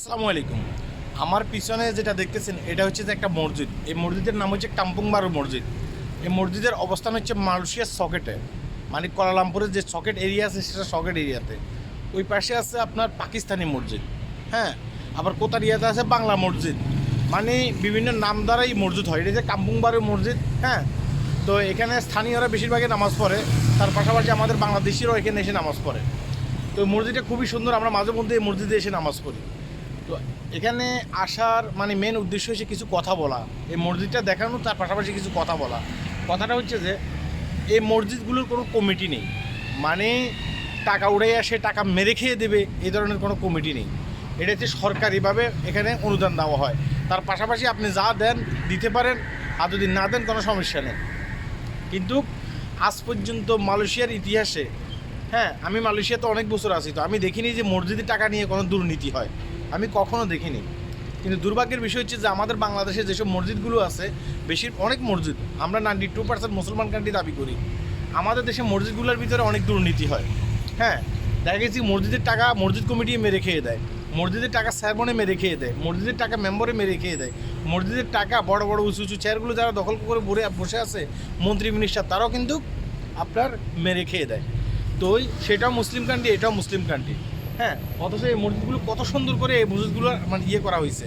আসসালামু আলাইকুম। আমার পিছনে যেটা দেখতেছেন, এটা হচ্ছে যে একটা মসজিদ। এই মসজিদের নাম হচ্ছে কাম্পুংবারু মসজিদ। এই মসজিদের অবস্থান হচ্ছে মালয়েশিয়ার সকেটে। মানে কোয়ালালামপুরের যে সকেট এরিয়া আছে, সেটা সকেট এরিয়াতে ওই পাশে আছে আপনার পাকিস্তানি মসজিদ। হ্যাঁ আবার কোতারিয়াতে আছে? বাংলা মসজিদ। মানে বিভিন্ন নাম দ্বারাই মসজিদ হয়। এটা যে কাম্পুংবারু মসজিদ হ্যাঁ তো এখানে স্থানীয়রা বেশিরভাগই নামাজ পড়ে। তার পাশাপাশি আমাদের বাংলাদেশিরাও এখানে এসে নামাজ পড়ে। তো মসজিদটা খুবই সুন্দর। আমরা মাঝে মধ্যে এই মসজিদে এসে নামাজ পড়ি। এখানে আসার মানে মেন উদ্দেশ্য হচ্ছে কিছু কথা বলা। এই মসজিদটা দেখানো, তার পাশাপাশি কিছু কথা বলা। কথাটা হচ্ছে যে, এই মসজিদগুলোর কোনো কমিটি নেই। মানে টাকা উড়ে আসে টাকা মেরে খেয়ে দেবে, এই ধরনের কোনো কমিটি নেই। এটা হচ্ছে সরকারিভাবে এখানে অনুদান দেওয়া হয়। তার পাশাপাশি আপনি যা দেন, দিতে পারেন, আর যদি না দেন, কোনো সমস্যা নেই। কিন্তু আজ পর্যন্ত মালয়েশিয়ার ইতিহাসে হ্যাঁ আমি মালয়েশিয়াতে অনেক বছর আছি, তো আমি দেখিনি যে মসজিদের টাকা নিয়ে কোনো দুর্নীতি হয়। আমি কখনো দেখিনি। কিন্তু দুর্ভাগ্যের বিষয় হচ্ছে যে আমাদের বাংলাদেশে যেসব মসজিদগুলো আছে, বেশির অনেক মসজিদ, আমরা নাইনটি টু পার্সেন্ট মুসলমান কান্ট্রি দাবি করি। আমাদের দেশে মসজিদগুলোর ভিতরে অনেক দুর্নীতি হয়। হ্যাঁ দেখা গেছি মসজিদের টাকা মসজিদ কমিটি মেরে খেয়ে দেয়, মসজিদের টাকা স্যারমনে মেরে খেয়ে দেয়, মসজিদের টাকা মেম্বরে মেরে খেয়ে দেয়। মসজিদের টাকা বড় বড় উঁচু উঁচু চেয়ারগুলো যারা দখল করে বসে বসে আছে, মন্ত্রী মিনিস্টার তারাও কিন্তু আপনার মেরে খেয়ে দেয়। তো ওই সেটাও মুসলিম কান্ট্রি এটাও মুসলিম কান্ট্রি হ্যাঁ অথচ এই মসজিদগুলো কত সুন্দর করে এই মসজিদগুলো মানে ইয়ে করা হয়েছে।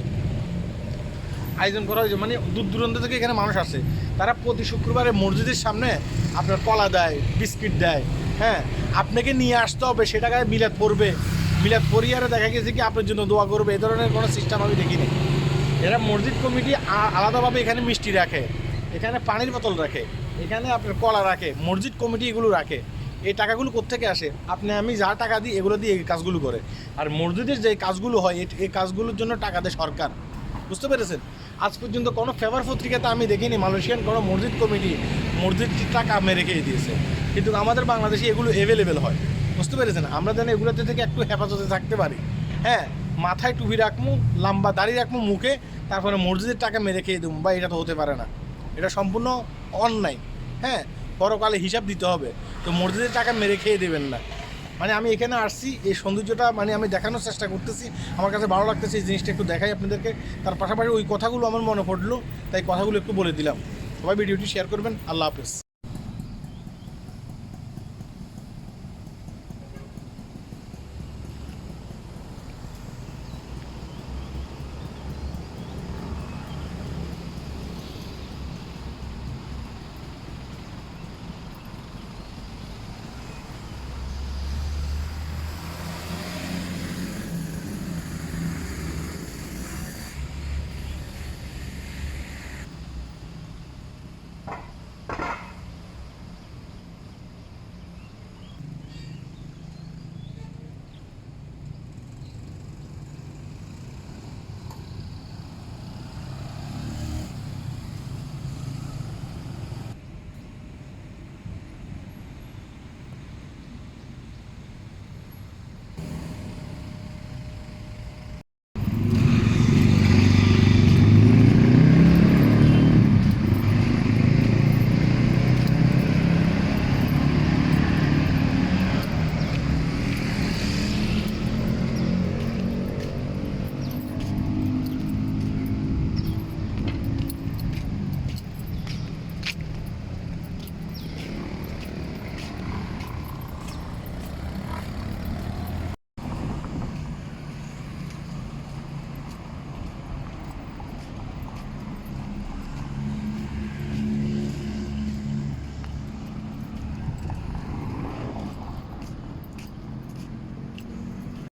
আয়োজন করা হয়েছে মানে দূর দূরান্ত থেকে এখানে মানুষ আসে। তারা প্রতি শুক্রবারে মসজিদের সামনে আপনার কলা দেয়, বিস্কিট দেয় হ্যাঁ। আপনাকে নিয়ে আসতে হবে, সে টাকায় মিলাদ পড়বে। মিলাদ পরিয়ারে দেখা গেছে কি আপনার জন্য দোয়া করবে এই ধরনের কোনো সিস্টেম আমি দেখিনি। এরা মসজিদ কমিটি আলাদাভাবে এখানে মিষ্টি রাখে, এখানে পানির বোতল রাখে, এখানে আপনার কলা রাখে, মসজিদ কমিটি এগুলো রাখে। এই টাকাগুলো কোত্থেকে আসে? আপনি, আমি যা টাকা দিই, এগুলো দিয়ে এই কাজগুলো করে। আর মসজিদের যে কাজগুলো হয় এই- কাজগুলোর জন্য টাকা দেয় সরকার। বুঝতে পেরেছেন? আজ পর্যন্ত কোনো ফেভার পত্রিকাতে আমি দেখিনি, মালয়েশিয়ান কোনো মসজিদ কমিটি মসজিদ টাকা মেরে দিয়েছে। কিন্তু আমাদের বাংলাদেশে এগুলো অ্যাভেলেবেল হয়। বুঝতে পেরেছেন? আমরা যেন এগুলোতে থেকে একটু হেফাজতে থাকতে পারি। হ্যাঁ মাথায় টুপি রাখব লম্বা দাড়ি রাখব মুখে, তারপরে মসজিদের টাকা মেরে খেয়ে দেবো, বা এটা তো হতে পারে না। এটা সম্পূর্ণ অন্যায়। হ্যাঁ পরকালে হিসাব দিতে হবে। তো মসজিদের টাকা মেরে খেয়ে দেবেন না। মানে আমি এখানে আসছি, এই সৌন্দর্যটা মানে আমি দেখানোর চেষ্টা করতেছি। আমার কাছে ভালো লাগতেছে এই জিনিসটা একটু দেখাই আপনাদেরকে। তার পাশাপাশি ওই কথাগুলো আমার মনে পড়ল, তাই কথাগুলো একটু বলে দিলাম। সবাই ভিডিওটি শেয়ার করবেন। আল্লাহ হাফেজ।